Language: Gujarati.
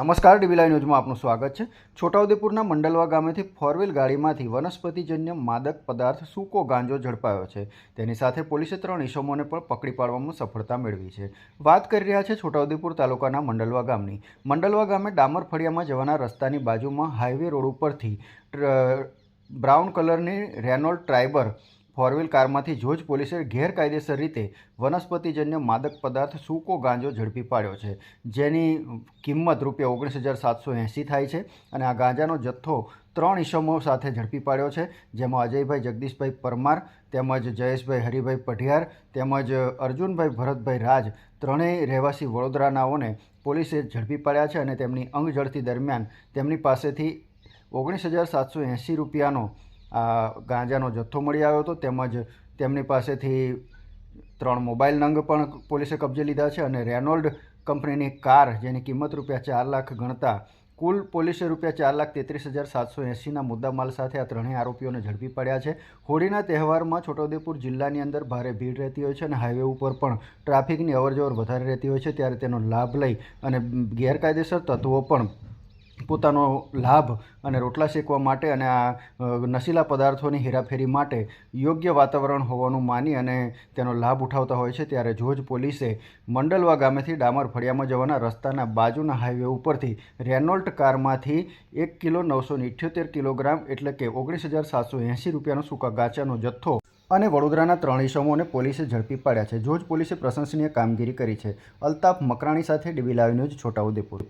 નમસ્કાર ડીબીલાઈ ન્યૂઝમાં આપનું સ્વાગત છે. છોટાઉદેપુરના મંડલવા ગામેથી ફોર ગાડીમાંથી વનસ્પતિજન્ય માદક પદાર્થ સૂકો ગાંજો ઝડપાયો છે. તેની સાથે પોલીસે ત્રણ ઇસમોને પણ પકડી પાડવામાં સફળતા મેળવી છે. વાત કરી રહ્યા છે છોટાઉદેપુર તાલુકાના મંડલવા ગામની. મંડલવા ગામે ડામર ફળિયામાં જવાના રસ્તાની બાજુમાં હાઈવે રોડ ઉપરથી બ્રાઉન કલરની રેનોલ્ડ ટ્રાઇબર ફોર વ્હીલ કારમાંથી જોજ પોલીસે ગેરકાયદેસર રીતે વનસ્પતિજન્ય માદક પદાર્થ સૂકો ગાંજો ઝડપી પાડ્યો છે, જેની કિંમત રૂપિયા ઓગણીસ હજાર સાતસો એંસી થાય છે અને આ ગાંજાનો જથ્થો ત્રણ ઈસમો સાથે ઝડપી પાડ્યો છે, જેમાં અજયભાઈ જગદીશભાઈ પરમાર તેમજ જયેશભાઈ હરિભાઈ પઢિયાર તેમજ અર્જુનભાઈ ભરતભાઈ રાજ ત્રણેય રહેવાસી વડોદરાનાઓને પોલીસે ઝડપી પાડ્યા છે અને તેમની અંગ ઝડતી દરમિયાન તેમની પાસેથી ઓગણીસ હજાર સાતસો એંસી રૂપિયાનો ગાંજાનો જથ્થો મળી આવ્યો હતો. તેમજ તેમની પાસેથી ત્રણ મોબાઈલ નંગ પણ પોલીસે કબજે લીધા છે અને રેનોલ્ડ કંપનીની કાર, જેની કિંમત રૂપિયા ચાર લાખ ગણતા કુલ પોલીસે રૂપિયા ચાર લાખ તેત્રીસ હજાર સાતસો એંસીના મુદ્દામાલ સાથે આ ત્રણેય આરોપીઓને ઝડપી પડ્યા છે. હોળીના તહેવારમાં છોટાઉદેપુર જિલ્લાની અંદર ભારે ભીડ રહેતી હોય છે અને હાઈવે ઉપર પણ ટ્રાફિકની અવરજવર વધારે રહેતી હોય છે. ત્યારે તેનો લાભ લઈ અને ગેરકાયદેસર તત્વો પણ પોતાનો લાભ અને રોટલા શેકવા માટે અને આ નશીલા પદાર્થોની હેરાફેરી માટે યોગ્ય વાતાવરણ હોવાનું માની અને તેનો લાભ ઉઠાવતા હોય છે, ત્યારે જોજ પોલીસે મંડલવા ગામેથી ડામર ફળિયામાં જવાના રસ્તાના બાજુના હાઈવે ઉપરથી રેનોલ્ટ કારમાંથી એક કિલો નવસો ઇઠ્યોતેર કિલોગ્રામ એટલે કે ઓગણીસ હજાર સાતસો એંસી રૂપિયાનો સૂકા ગાચાનો જથ્થો અને વડોદરાના ત્રણ ઈસમોને પોલીસે ઝડપી પાડ્યા છે. જોજ પોલીસે પ્રશંસનીય કામગીરી કરી છે. અલ્તાફ મકરાણી સાથે ડીબી લાઈવ ન્યૂઝ છોટાઉદેપુર.